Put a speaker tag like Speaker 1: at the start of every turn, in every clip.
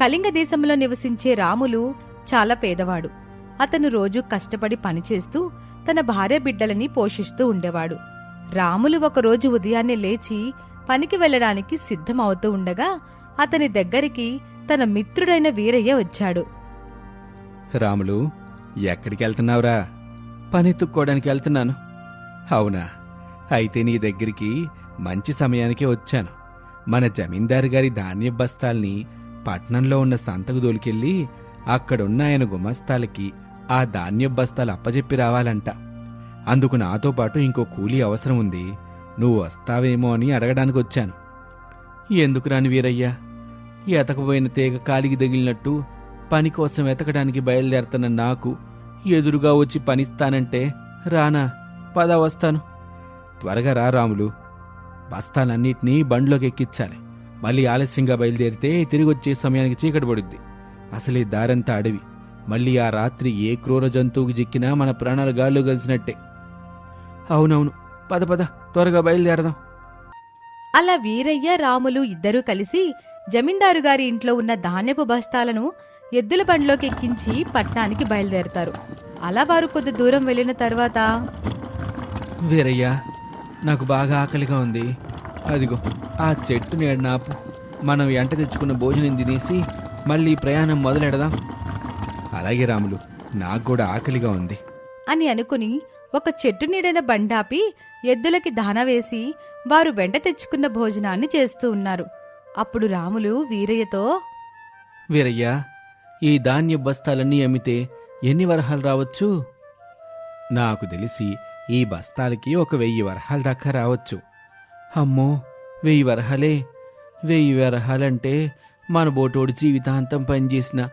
Speaker 1: కళింగ దేశంలో నివసించే రాములు చాలా పేదవాడు. అతను రోజు కష్టపడి పనిచేస్తూ తన భార్య బిడ్డలని పోషిస్తూ ఉండేవాడు. రాములు ఒకరోజు ఉదయాన్నే లేచి పనికి వెళ్ళడానికి సిద్ధమవుతూ ఉండగా అతని దగ్గరికి తన మిత్రుడైన వీరయ్య వచ్చాడు.
Speaker 2: రాములు ఎక్కడికి వెళ్తున్నావురా పనెత్తుక్కోవడానికి వెళ్తున్నాను. అవునా? అయితే నీ దగ్గరికి మంచి సమయానికే వచ్చాను. మన జమీందారు గారి ధాన్య బస్తాల్ని పట్నంలో ఉన్న సంతకు దోలికెళ్ళి అక్కడున్న ఆయన గుమస్తాలకి ఆ ధాన్య బస్తాలు అప్పజెప్పి రావాలంట. అందుకు నాతో పాటు ఇంకో కూలీ అవసరం ఉంది. నువ్వు వస్తావేమో అని అడగడానికి వచ్చాను. ఎందుకు రాని వీరయ్యా? ఎతకపోయిన తీగ కాలికి తగిలినట్టు పని కోసం వెతకడానికి బయలుదేరుతున్న నాకు ఎదురుగా వచ్చి పనిస్తానంటే రానా పద వస్తాను. త్వరగా రా రాములు. బస్తాలన్నిటినీ బండ్లోకి ఎక్కించాలి మళ్ళీ ఆలస్యంగా బయలుదేరితే తిరిగి వచ్చే సమయానికి చీకటి పడుద్ది. అసలే దారంతా అడవి. మళ్ళీ ఆ రాత్రి ఏ క్రూర జంతువుకి చిక్కినా మన ప్రాణాలు గాల్లో కలిసినట్టే అవునవును. పద పద. త్వరగా బయలుదేరదాం.
Speaker 1: అలా వీరయ్య రాములు ఇద్దరూ కలిసి జమీందారు గారి ఇంట్లో ఉన్న ధాన్యపు బస్తాలను ఎద్దుల బండ్లోకి ఎక్కించి పట్నానికి బయలుదేరతారు. అలా వారు కొద్ది దూరం వెళ్ళిన తర్వాత
Speaker 2: వీరయ్య నాకు బాగా ఆకలిగా ఉంది. అదిగో ఆ చెట్టు నేడు నాపు. మనం ఎంట తెచ్చుకున్న భోజనం తినేసి మళ్ళీ ప్రయాణం మొదలెడదాం. అలాగే రాములు నాకు కూడా ఆకలిగా ఉంది.
Speaker 1: అని అనుకుని ఒక చెట్టు నీడన బండాపి ఎద్దులకి దాన వేసి వారు వెంట తెచ్చుకున్న భోజనాన్ని చేస్తూ ఉన్నారు. అప్పుడు రాములు వీరయ్యతో
Speaker 2: వీరయ్య ఈ ధాన్య బస్తాలన్నీ అమ్మితే ఎన్ని వరహాలు రావచ్చు? నాకు తెలిసి ఈ బస్తాలకి ఒక వెయ్యి వరహాల దాకా రావచ్చు. అమ్మో వెయ్యి వరహాలే వెయ్యి వరహాలంటే మన బోటోడు జీవితాంతం పనిచేసిన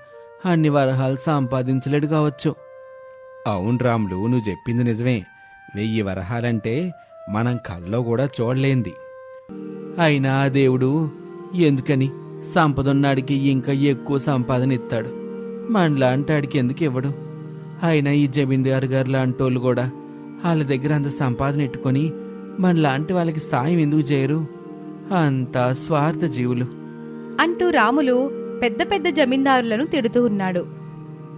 Speaker 2: అన్ని వరహాలు సంపాదించలేడు కావచ్చు. అవును రాములు నువ్వు చెప్పింది నిజమే. వెయ్యి వరహాలంటే మనం కల్లో కూడా చూడలేంది. అయినా ఆ దేవుడు ఎందుకని సంపదున్నాడికి ఇంకా ఎక్కువ సంపాదన ఇస్తాడు? మనలాంటాడికి ఎందుకు ఇవ్వడు? అయినా ఈ జమీందారు గారు లాంటోళ్ళు కూడా వాళ్ళ దగ్గర అంత సంపాదన ఎట్టుకొని మనలాంటి వాళ్ళకి సాయం ఎందుకు చేయరు? అంతా స్వార్థ జీవులు.
Speaker 1: అంటూ రాములు పెద్ద పెద్ద జమీందారులను తిడుతూ ఉన్నాడు.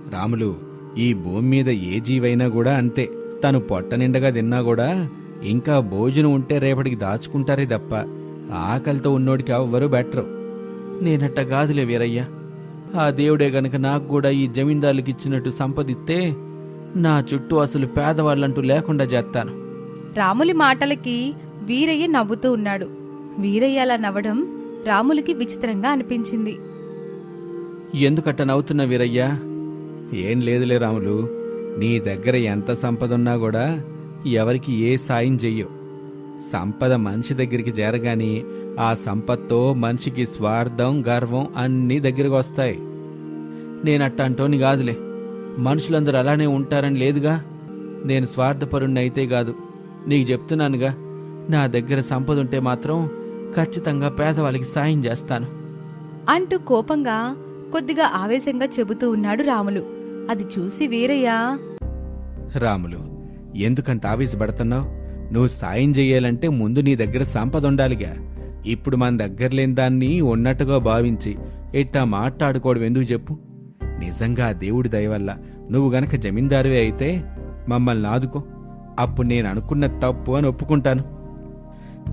Speaker 2: రాములు ఈ భూమి మీద ఏ జీవైనా కూడా అంతే. తను పొట్ట నిండగా తిన్నా కూడా ఇంకా భోజనం ఉంటే రేపటికి దాచుకుంటారే తప్ప ఆకలితో ఉన్నోడికి ఎవ్వరూ బెటరు. నేనట్ట కాదులే వీరయ్య. ఆ దేవుడే గనక నాకు కూడా ఈ జమీందారులకు ఇచ్చినట్టు సంపదిస్తే నా చుట్టూ అసలు పేదవాళ్ళంటూ లేకుండా చేస్తాను.
Speaker 1: రాములి మాటలకి వీరయ్య నవ్వుతూ ఉన్నాడు. వీరయ్య అలా నవ్వడం రాములకి విచిత్రంగా అనిపించింది.
Speaker 2: ఎందుకట్ట నవ్వుతున్నా వీరయ్యా? ఏం లేదులే రాములు. నీ దగ్గర ఎంత సంపద ఉన్నా కూడా ఎవరికి ఏ సాయం చెయ్యవు సంపద మనిషి దగ్గరికి చేరగాని ఆ సంపత్తో మనిషికి స్వార్థం గర్వం అన్నీ దగ్గరకు వస్తాయి. నేనట్టంటోని కాదులే. మనుషులందరూ అలానే ఉంటారని లేదుగా? నేను స్వార్థపరుణ్ణి అయితే కాదు. నీకు చెప్తున్నానుగా నా దగ్గర సంపద ఉంటే మాత్రం ఖచ్చితంగా పేదవాళ్ళకి సాయం చేస్తాను.
Speaker 1: అంటూ కోపంగా కొద్దిగా ఆవేశంగా చెబుతూ ఉన్నాడు రాములు. అది చూసి వీరయ్య.
Speaker 2: రాములు ఎందుకంత ఆవేశపడుతున్నావు? నువ్వు సాయం చెయ్యాలంటే ముందు నీ దగ్గర సంపద ఉండాలిగా. ఇప్పుడు మన దగ్గర లేని దాన్ని ఉన్నట్టుగా భావించి ఇట్టా మాట్లాడుకోవడం ఎందుకు చెప్పు? నిజంగా ఆ దేవుడి దయ వల్ల నువ్వు గనక జమీందారువే అయితే మమ్మల్ని ఆదుకో. అప్పుడు నేను అనుకున్న తప్పు అని ఒప్పుకుంటాను.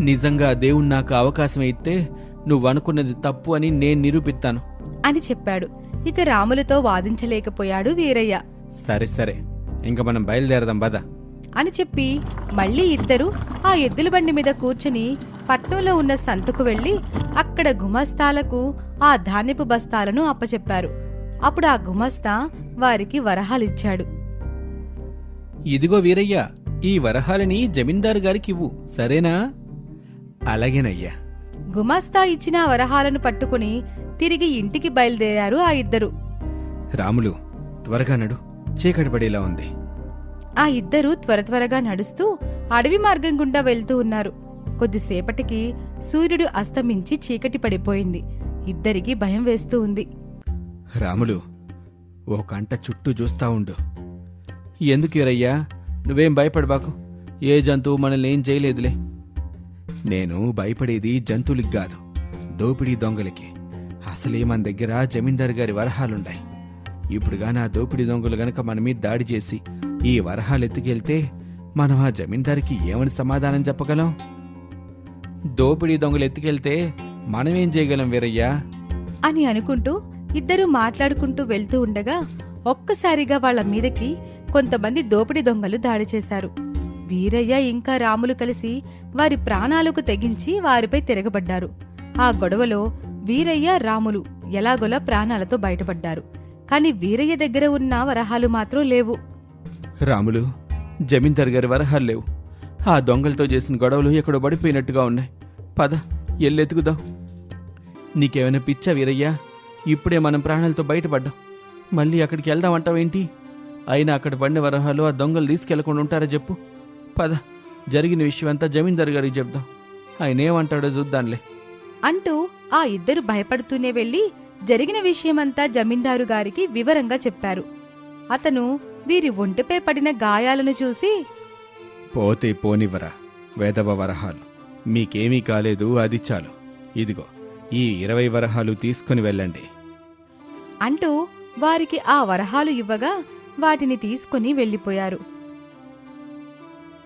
Speaker 2: నిజంగా దేవుడు నాకు అవకాశం అయితే నువ్వు అనుకున్నది తప్పు అని నేను నిరూపిస్తాను.
Speaker 1: అని చెప్పాడు. ఇక రాములతో వాదించలేకపోయాడు వీరయ్య.
Speaker 2: సరే సరే. ఇంక మనం బయలుదేరదాం బదా
Speaker 1: అని చెప్పి మళ్ళీ ఇద్దరు ఆ ఎద్దుల బండి మీద కూర్చుని పట్నంలో ఉన్న సంతకు వెళ్ళి అక్కడ గుమస్తాలకు ఆ ధాన్యపు బస్తాలను అప్పచెప్పారు. అప్పుడు ఆ గుమస్తా వారికి వరహాలిచ్చాడు.
Speaker 2: ఇదిగో వీరయ్య ఈ వరహాలని జమీందారు గారికి ఇవ్వు. సరేనా? అలాగేనయ్యా.
Speaker 1: గుమస్తా ఇచ్చిన వరహాలను పట్టుకుని తిరిగి ఇంటికి బయలుదేరారు ఆ ఇద్దరు.
Speaker 2: రాములు త్వరగా నడు. చీకటి పడేలా ఉంది.
Speaker 1: ఆ ఇద్దరు త్వర త్వరగా నడుస్తూ అడవి మార్గం గుండా వెళ్తూ ఉన్నారు. కొద్దిసేపటికి సూర్యుడు అస్తమించి చీకటి పడిపోయింది. ఇద్దరికి భయం వేస్తూ ఉంది.
Speaker 2: రాములు ఓ కంట చుట్టూ చూస్తా ఉండు. ఎందుకు వీరయ్యా నువ్వేం భయపడబాకు. ఏ జంతువు మనల్ని ఏం చేయలేదులే. నేను భయపడేది జంతువులకి కాదు దోపిడీ దొంగలకి. అసలే మన దగ్గర జమీందారు గారి వరహాలుండాయి. ఇప్పుడుగా నా దోపిడీ దొంగలు గనక మన మీద దాడి చేసి ఈ వరహాలు ఎత్తుకెళ్తే మనం ఆ జమీందారికి ఏమని సమాధానం చెప్పగలం? దోపిడీ దొంగలు ఎత్తుకెళ్తే మనమేం చేయగలం వీరయ్యా?
Speaker 1: అని అనుకుంటూ ఇద్దరూ మాట్లాడుకుంటూ వెళ్తూ ఉండగా ఒక్కసారిగా వాళ్ళ మీదకి కొంతమంది దోపిడి దొంగలు దాడి చేశారు. వీరయ్య ఇంకా రాములు కలిసి వారి ప్రాణాలకు తెగించి వారిపై తిరగబడ్డారు. ఆ గొడవలో వీరయ్య రాములు ఎలాగోలా ప్రాణాలతో బయటపడ్డారు. కాని వీరయ్య దగ్గర ఉన్న వరహాలు మాత్రం లేవు.
Speaker 2: రాములు జమీందారు గారి వరహాలు లేవు. ఆ దొంగలతో చేసిన గొడవలు ఎక్కడో పడిపోయినట్టుగా ఉన్నాయి. పద ఎల్లెతుకుదాం. నీకేమైనా పిచ్చా వీరయ్యా? ఇప్పుడే మనం ప్రాణాలతో బయటపడ్డాం. మళ్ళీ అక్కడికి వెళ్దామంటావేంటి అయినా అక్కడ పడిన వరహాలు ఆ దొంగలు తీసుకెళ్ళకుండా ఉంటారా చెప్పు? పద జరిగిన విషయం అంతా జమీందారు గారికి చెప్దాం. ఆయన ఏమంటాడో చూద్దాంలే.
Speaker 1: అంటూ ఆ ఇద్దరు భయపడుతూనే వెళ్ళి జరిగిన విషయమంతా జమీందారు గారికి వివరంగా చెప్పారు. అతను వీరి ఒంటిపై పడిన గాయాలను చూసి
Speaker 2: పోతే పోనివ్వరా వేదవ వరహాలు. మీకేమీ కాలేదు అది చాలు. ఇదిగో ఈ ఇరవై వరహాలు తీసుకుని వెళ్ళండి.
Speaker 1: అంటూ వారికి ఆ వరహాలు ఇవ్వగా వాటిని తీసుకుని వెళ్ళిపోయారు.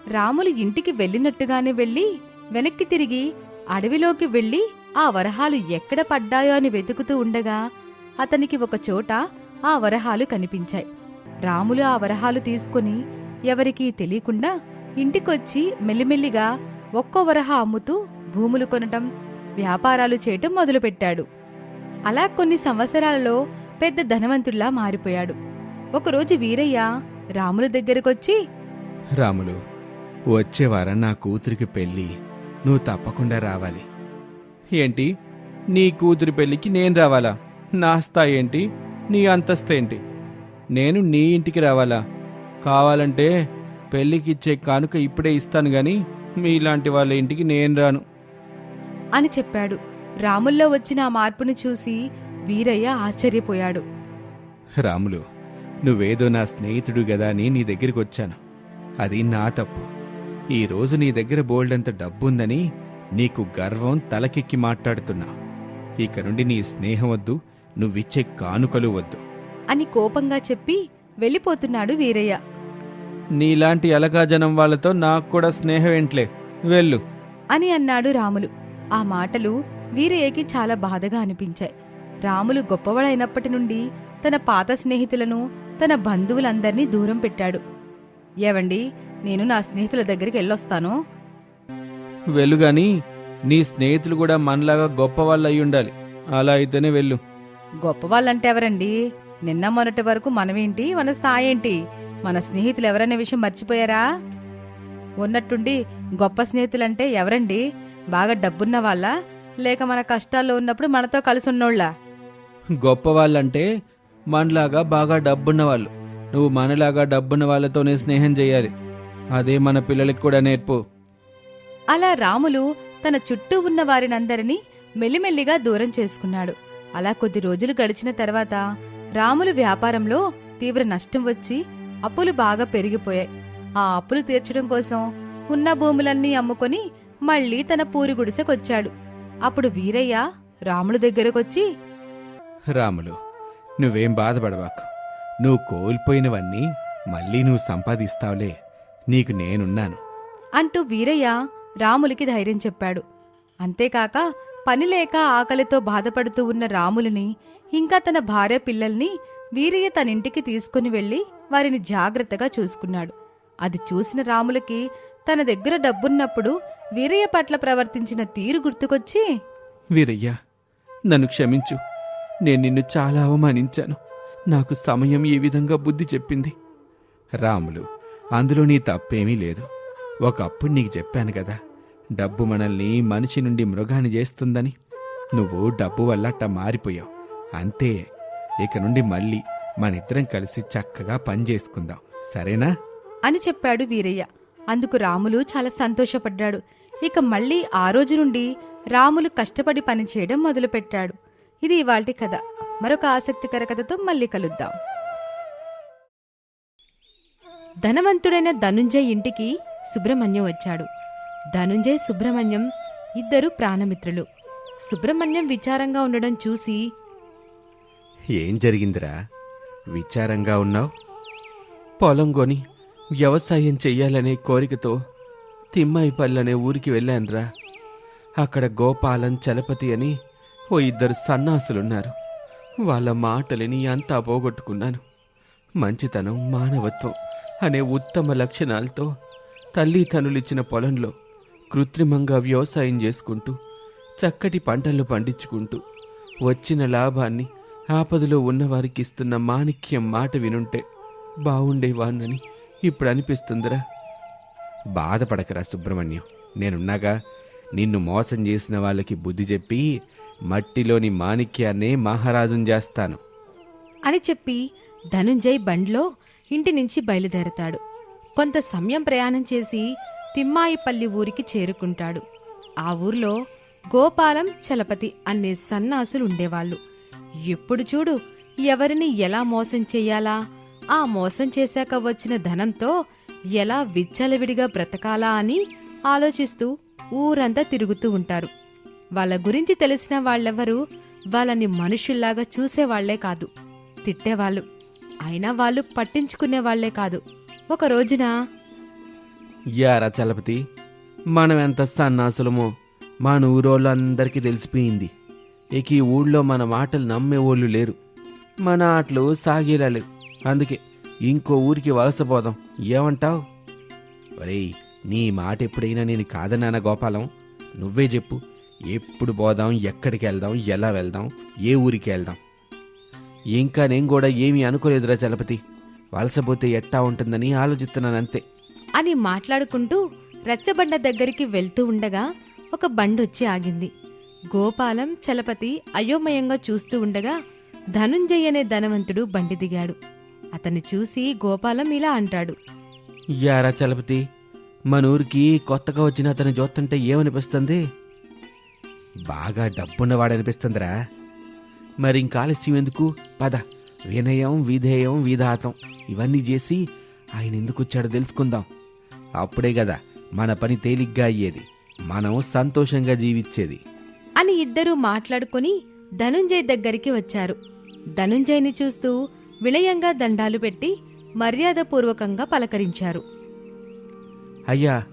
Speaker 1: రాములు ఇంటికి వెళ్ళినట్టుగానే వెళ్ళి వెనక్కి తిరిగి అడవిలోకి వెళ్ళి ఆ వరహాలు ఎక్కడ పడ్డాయో అని వెతుకుతూ ఉండగా అతనికి ఒక చోట ఆ వరహాలు కనిపించాయి. రాములు ఆ వరహాలు తీసుకుని ఎవరికీ తెలియకుండా ఇంటికొచ్చి మెల్లిమెల్లిగా ఒక్కో వరహ అమ్ముతూ భూములు కొనటం వ్యాపారాలు చేయటం మొదలుపెట్టాడు. అలా కొన్ని సంవత్సరాలలో పెద్ద ధనవంతుల్లా మారిపోయాడు. ఒకరోజు వీరయ్య రాముల దగ్గరకొచ్చి
Speaker 2: రాములు వచ్చే వారం నా కూతురికి పెళ్ళి నువ్వు తప్పకుండా రావాలి. ఏంటి? నీ కూతురి పెళ్ళికి నేను రావాలా? నా స్థాయి ఏంటి? నీ అంతస్తు ఏంటి? నేను నీ ఇంటికి రావాలా? కావాలంటే పెళ్ళికిచ్చే కానుక ఇప్పుడే ఇస్తాను గాని మీలాంటి వాళ్ళ ఇంటికి నేను రాను.
Speaker 1: అని చెప్పాడు. రాముల్లో వచ్చిన ఆ మార్పును చూసి వీరయ్య ఆశ్చర్యపోయాడు.
Speaker 2: రాములు నువ్వేదో నా స్నేహితుడు గదా అని నీ దగ్గరికి వచ్చాను అది నా తప్పు. ఈ రోజు నీ దగ్గర బోల్డంత డబ్బుందని నీకు గర్వం తలకెక్కి మాట్లాడుతున్నా. ఇక నుండి నీ స్నేహం వద్దు నువ్విచ్చే కానుకలు వద్దు.
Speaker 1: అని కోపంగా చెప్పి వెళ్ళిపోతున్నాడు వీరయ్య.
Speaker 2: నీలాంటి అలగాజనం వాళ్ళతో నాకు కూడా స్నేహం ఏంట్లే? వెళ్ళు.
Speaker 1: అని అన్నాడు రాములు. ఆ మాటలు వీరయ్యకి చాలా బాధగా అనిపించాయి. రాములు గొప్పవాడైనప్పటి నుండి తన పాత స్నేహితులను తన బంధువులందర్నీ దూరం పెట్టాడు. ఏవండి నేను నా స్నేహితుల దగ్గరికి వెళ్ళొస్తాను?
Speaker 2: వెళ్ళు గాని నీ స్నేహితులు కూడా మనలాగా గొప్ప వాళ్ళు అయి ఉండాలి అలా అయితేనే వెళ్ళు.
Speaker 1: గొప్పవాళ్ళంటే ఎవరండి? నిన్న మొన్నటి వరకు మనమేంటి? మన స్థాయి ఏంటి మన స్నేహితులు ఎవరనే విషయం మర్చిపోయారా? ఉన్నట్టుండి గొప్ప స్నేహితులంటే ఎవరండి? బాగా డబ్బున్న వాళ్ళ? లేక మన కష్టాల్లో ఉన్నప్పుడు మనతో కలిసి ఉన్నోళ్ళ
Speaker 2: గొప్ప వాళ్ళంటే మనలాగా బాగా డబ్బున్న వాళ్ళు. నువ్వు మనలాగా డబ్బున్న వాళ్ళతోనే స్నేహం చేయాలి. అదే మన పిల్లలకి కూడా నేర్పు.
Speaker 1: అలా రాములు తన చుట్టూ ఉన్న వారినందరినీ మెల్లిమెల్లిగా దూరం చేసుకున్నాడు. అలా కొద్ది రోజులు గడిచిన తర్వాత రాములు వ్యాపారంలో తీవ్ర నష్టం వచ్చి అప్పులు బాగా పెరిగిపోయాయి. ఆ అప్పులు తీర్చడం కోసం ఉన్న భూములన్నీ అమ్ముకొని మళ్ళీ తన పూరి గుడిసెకొచ్చాడు. అప్పుడు వీరయ్య రాములు దగ్గరకొచ్చి
Speaker 2: రాములు నువ్వేం బాధపడవాకు నువ్వు కోల్పోయినవన్నీ మళ్ళీ నువ్వు సంపాదిస్తావులే. నీకు నేనున్నాను.
Speaker 1: అంటూ వీరయ్య రాములకి ధైర్యం చెప్పాడు. అంతేకాక పని లేక ఆకలితో బాధపడుతూ ఉన్న రాములని ఇంకా తన భార్య పిల్లల్ని వీరయ్య తన ఇంటికి తీసుకుని వెళ్ళి వారిని జాగ్రత్తగా చూసుకున్నాడు. అది చూసిన రాములకి తన దగ్గర డబ్బున్నప్పుడు వీరయ్య పట్ల ప్రవర్తించిన తీరు గుర్తుకొచ్చి
Speaker 2: వీరయ్యా నన్ను క్షమించు. నేను నిన్ను చాలా అవమానించాను. నాకు సమయం ఈ విధంగా బుద్ధి చెప్పింది? రాములు అందులో నీ తప్పేమీ లేదు. ఒకప్పుడు నీకు చెప్పాను కదా డబ్బు మనల్ని మనిషి నుండి మృగాన్ని చేస్తుందని. నువ్వు డబ్బు వల్ల అట్ట మారిపోయావు. అంతే ఇక నుండి మళ్ళీ మనిద్దరం కలిసి చక్కగా పని చేసుకుందాం. సరేనా?
Speaker 1: అని చెప్పాడు వీరయ్య. అందుకు రాములు చాలా సంతోషపడ్డాడు. ఇక మళ్ళీ ఆ రోజు నుండి రాములు కష్టపడి పనిచేయడం మొదలుపెట్టాడు. ఇది ఇవాల్టి కథ. మరొక ఆసక్తికర కథతో మళ్ళీ కలుద్దాం. ధనవంతుడైన ధనుంజయ్ ఇంటికి సుబ్రహ్మణ్యం వచ్చాడు. ధనుంజయ్ సుబ్రహ్మణ్యం ఇద్దరు ప్రాణమిత్రులు.
Speaker 3: సుబ్రహ్మణ్యం విచారంగా ఉండడం చూసి
Speaker 2: ఏం జరిగిందిరా? విచారంగా ఉన్నావు? పొలం కొని వ్యవసాయం చెయ్యాలనే కోరికతో తిమ్మాయిపల్లనే ఊరికి వెళ్ళానురా. అక్కడ గోపాలం చలపతి అని ఓ ఇద్దరు సన్నాసులున్నారు. వాళ్ళ మాటలని అంతా పోగొట్టుకున్నాను. మంచితనం మానవత్వం అనే ఉత్తమ లక్షణాలతో తల్లి తనులిచ్చిన పొలంలో కృత్రిమంగా వ్యవసాయం చేసుకుంటూ చక్కటి పంటలను పండించుకుంటూ వచ్చిన లాభాన్ని ఆపదలో ఉన్నవారికి ఇస్తున్న మాణిక్యం మాట వినుంటే బావుండేవాన్నని ఇప్పుడు అనిపిస్తుందిరా బాధపడకరా సుబ్రహ్మణ్యం. నేనున్నాగా నిన్ను మోసం చేసిన వాళ్ళకి బుద్ధి చెప్పి మట్టిలోని మాణిక్యాన్నే మహారాజును చేస్తాను.
Speaker 3: అని చెప్పి ధనుంజయ్ బండ్లో ఇంటి నుంచి బయలుదేరతాడు. కొంత సమయం ప్రయాణం చేసి తిమ్మాయిపల్లి ఊరికి చేరుకుంటాడు. ఆ ఊర్లో గోపాలం చలపతి అనే సన్నాసులు ఉండేవాళ్ళు. ఎప్పుడు చూడు ఎవరిని ఎలా మోసం చెయ్యాలా ఆ మోసం చేశాక వచ్చిన ధనంతో ఎలా విచ్చలవిడిగా బ్రతకాలా అని ఆలోచిస్తూ ఊరంతా తిరుగుతూ ఉంటారు. వాళ్ళ గురించి తెలిసిన వాళ్ళెవరూ వాళ్ళని మనుషుల్లాగా చూసేవాళ్ళే కాదు. తిట్టేవాళ్ళు. అయినా వాళ్ళు పట్టించుకునేవాళ్ళే కాదు. ఒక రోజున
Speaker 2: యారా చలపతి. మనం ఎంత సన్నాసులమో మన ఊరోళ్ళు అందరికీ తెలిసిపోయింది. ఇక ఈ ఊళ్ళో మన మాటలు నమ్మేవాళ్ళు లేరు. మన ఆటలు సాగిరాలి అందుకే ఇంకో ఊరికి వలసపోదాం. ఏమంటావ్? ఒరేయ్ నీ మాట ఎప్పుడైనా నేను కాదన్నానా గోపాలం? నువ్వే చెప్పు. ఎప్పుడు పోదాం ఎక్కడికి వెళ్దాం ఎలా వెళ్దాం ఏ ఊరికి వెళ్దాం? ఇంకా నేను కూడా ఏమీ అనుకోలేదురా చలపతి. వలసపోతే ఎట్టా ఉంటుందని ఆలోచిస్తున్నాను అంతే.
Speaker 3: అని మాట్లాడుకుంటూ రచ్చబండ దగ్గరికి వెళ్తూ ఉండగా ఒక బండొచ్చి ఆగింది. గోపాలం చలపతి అయోమయంగా చూస్తూ ఉండగా ధనుంజయ్ అనే ధనవంతుడు బండి దిగాడు. అతన్ని చూసి గోపాలం ఇలా అంటాడు.
Speaker 2: యారా చలపతి మన ఊరికి కొత్తగా వచ్చిన అతను చూస్తుంటే ఏమనిపిస్తుంది? బాగా డబ్బున్నవాడనిపిస్తుందిరా. మరి ఇంక ఆలస్యం ఎందుకు? పద. వినయం విధేయం విధాతం ఇవన్నీ చేసి ఆయన ఎందుకు వచ్చాడో తెలుసుకుందాం. అప్పుడే కదా మన పని తేలిగ్గా అయ్యేది. మనం సంతోషంగా జీవించేది
Speaker 3: అని ఇద్దరూ మాట్లాడుకొని ధనుంజయ్ దగ్గరికి వచ్చారు. ధనుంజయ్ని చూస్తూ వినయంగా దండాలు పెట్టి మర్యాదపూర్వకంగా పలకరించారు.
Speaker 2: అయ్యా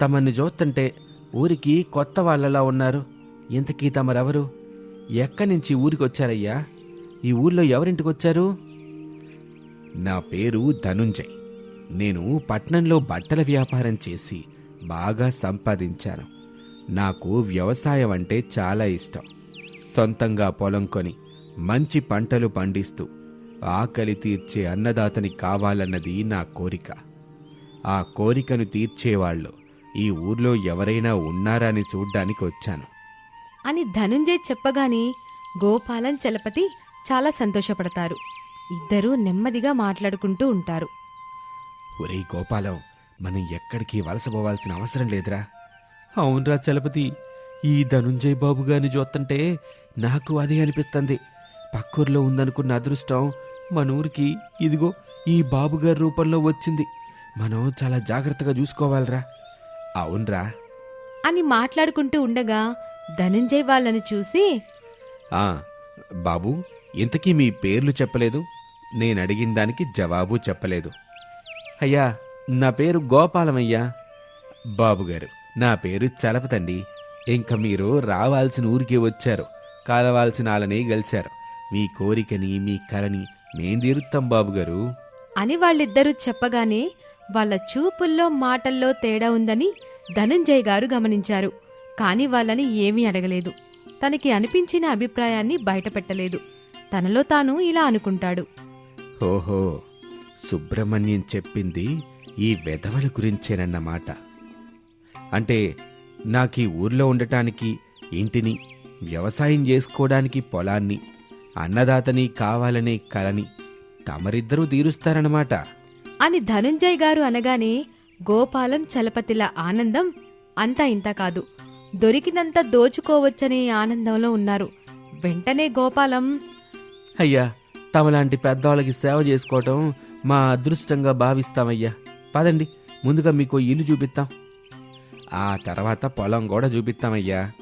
Speaker 2: తమన్ని చూస్తుంటే ఊరికి కొత్త వాళ్ళలా ఉన్నారు. ఇంతకీ తమరెవరు? ఎక్కడి నుంచి ఊరికి వచ్చారయ్యా ఈ ఊర్లో ఎవరింటికొచ్చారు? నా పేరు ధనుంజయ్. నేను పట్నంలో బట్టల వ్యాపారం చేసి బాగా సంపాదించాను. నాకు వ్యవసాయం అంటే చాలా ఇష్టం. సొంతంగా పొలం కొని మంచి పంటలు పండిస్తూ ఆకలి తీర్చే అన్నదాతని కావాలన్నది నా కోరిక. ఆ కోరికను తీర్చేవాళ్ళు ఈ ఊర్లో ఎవరైనా ఉన్నారా అని చూడ్డానికి వచ్చాను
Speaker 3: అని ధనుంజయ్ చెప్పగానే గోపాలం చలపతి చాలా సంతోషపడతారు. ఇద్దరూ నెమ్మదిగా మాట్లాడుకుంటూ ఉంటారు.
Speaker 2: ఒరేయ్ గోపాలం మనం ఎక్కడికి వలసపోవాల్సిన అవసరం లేదురా. అవునరా చలపతి. ఈ ధనుంజయ్ బాబు గారిని చూస్తుంటే నాకు అదే అనిపిస్తుంది పక్కూర్లో ఉందనుకున్న అదృష్టం మన ఊరికి ఇదిగో ఈ బాబుగారి రూపంలో వచ్చింది. మనం చాలా జాగ్రత్తగా చూసుకోవాలిరా. అవునరా.
Speaker 3: అని మాట్లాడుకుంటూ ఉండగా ధనుంజయ్ వాళ్ళని చూసి
Speaker 2: ఆ బాబు ఇంతకీ మీ పేర్లు చెప్పలేదు. నేను అడిగిన దానికి జవాబు చెప్పలేదు. అయ్యా నా పేరు గోపాలమయ్యా. బాబుగారు నా పేరు చలపతండి. ఇంక మీరు రావాల్సిన ఊరికే వచ్చారు. కలవాల్సిన వాళ్ళని గెలిచారు. మీ కోరికని మీ కలని మేం తీరుతాం బాబుగారు.
Speaker 3: అని వాళ్ళిద్దరూ చెప్పగానే వాళ్ళ చూపుల్లో మాటల్లో తేడా ఉందని ధనుంజయ్ గారు గమనించారు. కాని వాళ్ళని ఏమీ అడగలేదు. తనకి అనిపించిన అభిప్రాయాన్ని బయటపెట్టలేదు. తనలో తాను ఇలా అనుకుంటాడు.
Speaker 2: ఓహో సుబ్రహ్మణ్యం చెప్పింది ఈ వెధవల గురించేనన్నమాట. అంటే నాకు ఊర్లో ఉండటానికి ఇంటిని వ్యవసాయం చేసుకోవడానికి పొలాన్ని అన్నదాతని కావాలనే కలని తమరిద్దరూ తీరుస్తారన్నమాట.
Speaker 3: అని ధనుంజయ్ గారు అనగానే గోపాలం చలపతిల ఆనందం అంతా ఇంత కాదు. దొరికినంత దోచుకోవచ్చనే ఆనందంలో ఉన్నారు. వెంటనే గోపాలం
Speaker 2: అయ్యా తమలాంటి పెద్దవాళ్ళకి సేవ చేసుకోవటం మా అదృష్టంగా భావిస్తామయ్యా. పదండి ముందుగా మీకు ఇల్లు చూపిస్తాం. ఆ తర్వాత పొలం కూడా చూపిస్తామయ్యా.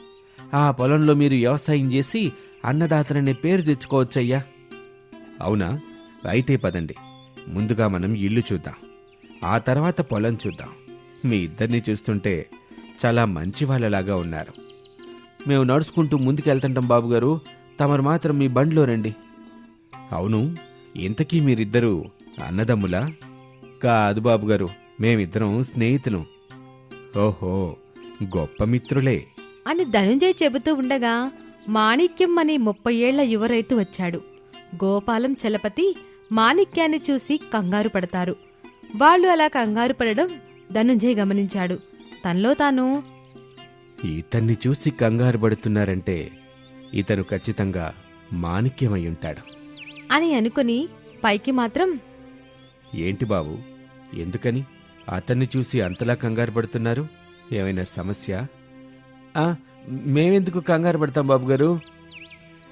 Speaker 2: ఆ పొలంలో మీరు వ్యవసాయం చేసి అన్నదాతననే పేరు తెచ్చుకోవచ్చయ్యా. అవునా? అయితే పదండి ముందుగా మనం ఇల్లు చూద్దాం. ఆ తర్వాత పొలం చూద్దాం. మీ ఇద్దరిని చూస్తుంటే చాలా మంచి వాళ్ళలాగా ఉన్నారు. మేము నడుచుకుంటూ ముందుకెళ్తుంటాం బాబుగారు తమరు మాత్రం మీ బండిలో రండి. అవును ఇంతకీ మీరిద్దరూ అన్నదమ్ములా? కాదు బాబుగారు మేమిద్దరం స్నేహితులు. ఓహో గొప్ప మిత్రులే.
Speaker 3: అని ధనుంజయ్ చెబుతూ ఉండగా మాణిక్యం అనే ముప్పై ఏళ్ళ యువ రైతు వచ్చాడు. గోపాలం చలపతి మాణిక్యాన్ని చూసి కంగారు పడతారు. వాళ్ళు అలా కంగారు పడడం ధనుంజయ్ గమనించాడు. తనలో తాను.
Speaker 2: ఇతన్ని చూసి కంగారు పడుతున్నారంటే ఇతను ఖచ్చితంగా మాణిక్యమై ఉంటాడు
Speaker 3: అని అనుకుని పైకి మాత్రం
Speaker 2: ఏంటి బాబు ఎందుకని అతన్ని చూసి అంతలా కంగారు పడుతున్నారు? ఏమైనా సమస్య? ఆ, మేమెందుకు కంగారు పడతాం బాబు గారు?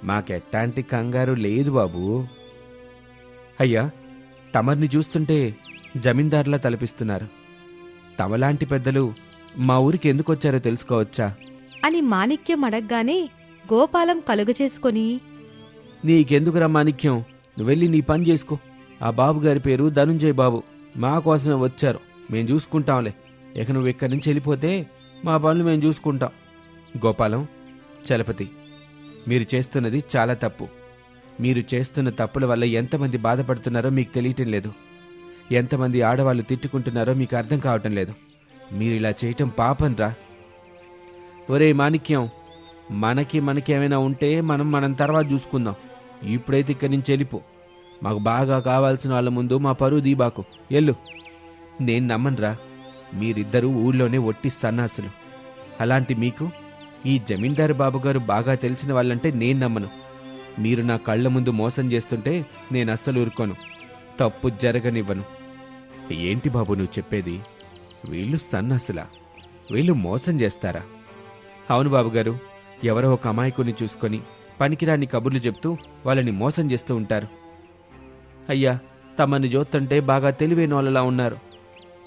Speaker 2: మాకెట్టాంటి కంగారు లేదు బాబు. అయ్యా తమర్ని చూస్తుంటే జమీందారులా తలపిస్తున్నారు. తమలాంటి పెద్దలు మా ఊరికి ఎందుకు వచ్చారో తెలుసుకోవచ్చా?
Speaker 3: అని మాణిక్యం అడగ్గానే గోపాలం కలుగచేసుకొని
Speaker 2: నీకెందుకురా మాణిక్యం? నువ్వు వెళ్ళి నీ పని చేసుకో. ఆ బాబు గారి పేరు ధనుంజయ్ బాబు. మా కోసమే వచ్చారు. మేం చూసుకుంటాంలే. ఇక నువ్వు ఇక్కడి నుంచి వెళ్ళిపోతే మా పనులు మేము చూసుకుంటాం. గోపాలం చలపతి మీరు చేస్తున్నది చాలా తప్పు. మీరు చేస్తున్న తప్పుల వల్ల ఎంతమంది బాధపడుతున్నారో మీకు తెలియటం లేదు. ఎంతమంది ఆడవాళ్ళు తిట్టుకుంటున్నారో మీకు అర్థం కావటం లేదు. మీరు ఇలా చేయటం పాపంరా. ఒరే మాణిక్యం మనకి మనకి ఏమైనా ఉంటే మనం మనం తర్వాత చూసుకుందాం. ఇప్పుడైతే ఇక్కడి నుంచి వెళ్ళిపో. మాకు బాగా కావాల్సిన వాళ్ళ ముందు మా పరువు దీబాకు. ఎల్లు నేను నమ్మనురా మీరిద్దరూ ఊళ్ళోనే ఒట్టి సన్నాసులు. అలాంటి మీకు ఈ జమీందారు బాబుగారు బాగా తెలిసిన వాళ్ళంటే నేను నమ్మను. మీరు నా కళ్ళ ముందు మోసం చేస్తుంటే నేను అస్సలు ఊరుకోను. తప్పు జరగనివ్వను. ఏంటి బాబు నువ్వు చెప్పేది? వీళ్ళు సన్నాసులా. వీళ్ళు మోసం చేస్తారా? అవును బాబుగారు ఎవరో ఒక అమాయకుని చూసుకొని పనికిరాని కబుర్లు చెప్తూ వాళ్ళని మోసం చేస్తూ ఉంటారు. అయ్యా తమని చూస్తుంటే బాగా తెలివైన వాళ్ళలా ఉన్నారు.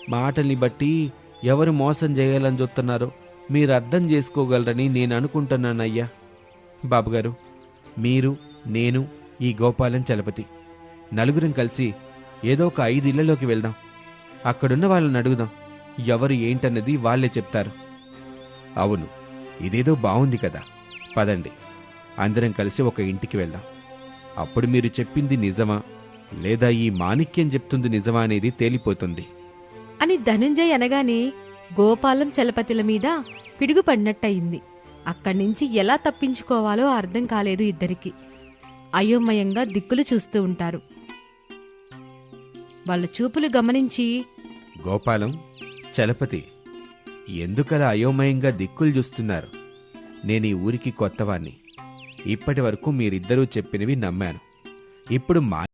Speaker 2: మాటల్ని బట్టి ఎవరు మోసం చేయాలని చూస్తున్నారో మీరు అర్థం చేసుకోగలరని నేను అనుకుంటున్నానయ్యా. బాబుగారు మీరు నేను ఈ గోపాలం చలపతి నలుగురం కలిసి ఏదో ఒక ఐదు ఇళ్ళలోకి వెళ్దాం. అక్కడున్న వాళ్ళని అడుగుదాం. ఎవరు ఏంటన్నది వాళ్ళే చెప్తారు. అవును ఇదేదో బాగుంది కదా. పదండి అందరం కలిసి ఒక ఇంటికి వెళ్దాం. అప్పుడు మీరు చెప్పింది నిజమా? లేదా ఈ మాణిక్యం చెప్తుంది నిజమా అనేది తేలిపోతుంది.
Speaker 3: అని ధనుంజయ్ అనగానే గోపాలం చలపతిల మీద పిడుగు పడినట్టయింది అక్కడ్నుంచి ఎలా తప్పించుకోవాలో అర్థం కాలేదు ఇద్దరికి. అయోమయంగా దిక్కులు చూస్తూ ఉంటారు. వాళ్ళ చూపులు గమనించి
Speaker 2: గోపాలం చలపతి ఎందుకలా అయోమయంగా దిక్కులు చూస్తున్నారు? నేను ఈ ఊరికి కొత్తవాణ్ణి. ఇప్పటి వరకు మీరిద్దరూ చెప్పినవి నమ్మాను. ఇప్పుడు మా